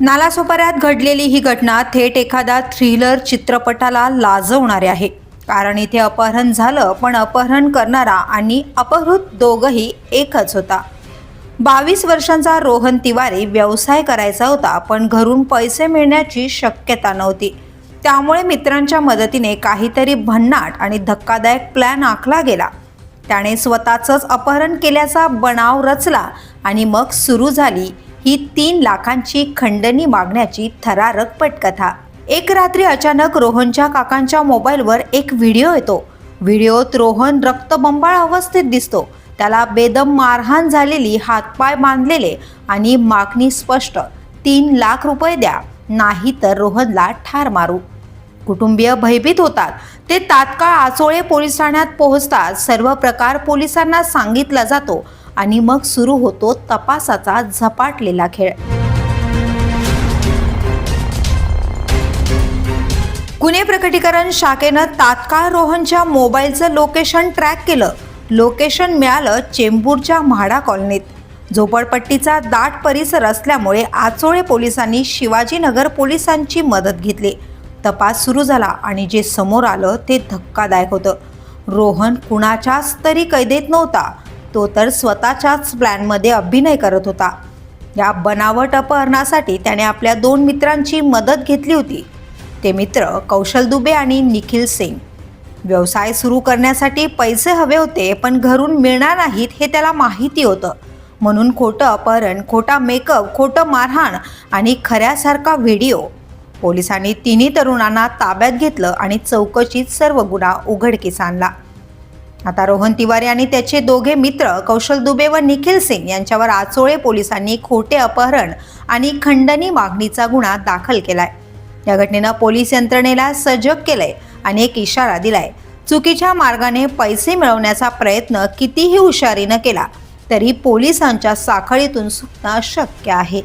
नालासोपाऱ्यात घडलेली ही घटना थेट एखादा थ्रिलर चित्रपटाला लाजवणारी आहे. कारण इथे अपहरण झालं पण अपहरण करणारा आणि अपहृत दोघंही एकच होता. बावीस वर्षांचा रोहन तिवारी व्यवसाय करायचा होता पण घरून पैसे मिळण्याची शक्यता नव्हती. त्यामुळे मित्रांच्या मदतीने काहीतरी भन्नाट आणि धक्कादायक प्लॅन आखला गेला. त्याने स्वतःचंच अपहरण केल्याचा बनाव रचला आणि मग सुरू झाली ही तीन लाखांची खंडणी मागण्याची थरारक पटकथा. एक रात्री अचानक रोहनच्या काकांच्या मोबाईलवर एक व्हिडिओ येतो. व्हिडिओत रोहन रक्तबंबाळ अवस्थेत दिसतो. त्याला बेदम मारहाण झालेली हातपाय बांधलेले आणि मागणी स्पष्ट तीन लाख रुपये द्या नाही तर रोहनला ठार मारू. कुटुंबीय भयभीत होतात. ते तात्काळ आचोळे पोलीस ठाण्यात पोहोचतात. सर्व प्रकार पोलिसांना सांगितला जातो आणि मग सुरू होतो तपासाचा झपाटलेला खेळ. गुन्हे प्रकटीकरण शाखेनं तात्काळ रोहनच्या मोबाईलचं लोकेशन ट्रॅक केलं. लोकेशन मिळालं चेंबूरच्या म्हाडा कॉलनीत. झोपडपट्टीचा दाट परिसर असल्यामुळे आचोळे पोलिसांनी शिवाजीनगर पोलिसांची मदत घेतली. तपास सुरू झाला आणि जे समोर आलं ते धक्कादायक होतं. रोहन कुणाच्याच तरी कैदेत नव्हता. तो तर स्वतःच्याच प्लॅनमध्ये अभिनय करत होता. या बनावट अपहरणासाठी त्याने आपल्या दोन मित्रांची मदत घेतली होती. ते मित्र कौशल दुबे आणि निखिल सिंग व्यवसाय सुरू करण्यासाठी पैसे हवे होते पण घरून मिळणार नाहीत हे त्याला माहिती होतं. म्हणून खोटं अपहरण खोटा मेकअप खोटं मारहाण आणि खऱ्यासारखा व्हिडिओ पोलिसांनी तिन्ही तरुणांना ताब्यात घेतलं आणि चौकशीत सर्व गुन्हा उघडकीस आणला. आता रोहन तिवारी आणि त्याचे दोघे मित्र कौशल दुबे व निखिल सिंग यांच्यावर आचोळे पोलिसांनी खोटे अपहरण आणि खंडणी मागणीचा गुन्हा दाखल केलाय. या घटनेनं पोलीस यंत्रणेला सजग केलंय आणि एक इशारा दिलाय. चुकीच्या मार्गाने पैसे मिळवण्याचा प्रयत्न कितीही हुशारीनं केला तरी पोलिसांच्या साखळीतून सुटणं शक्य आहे.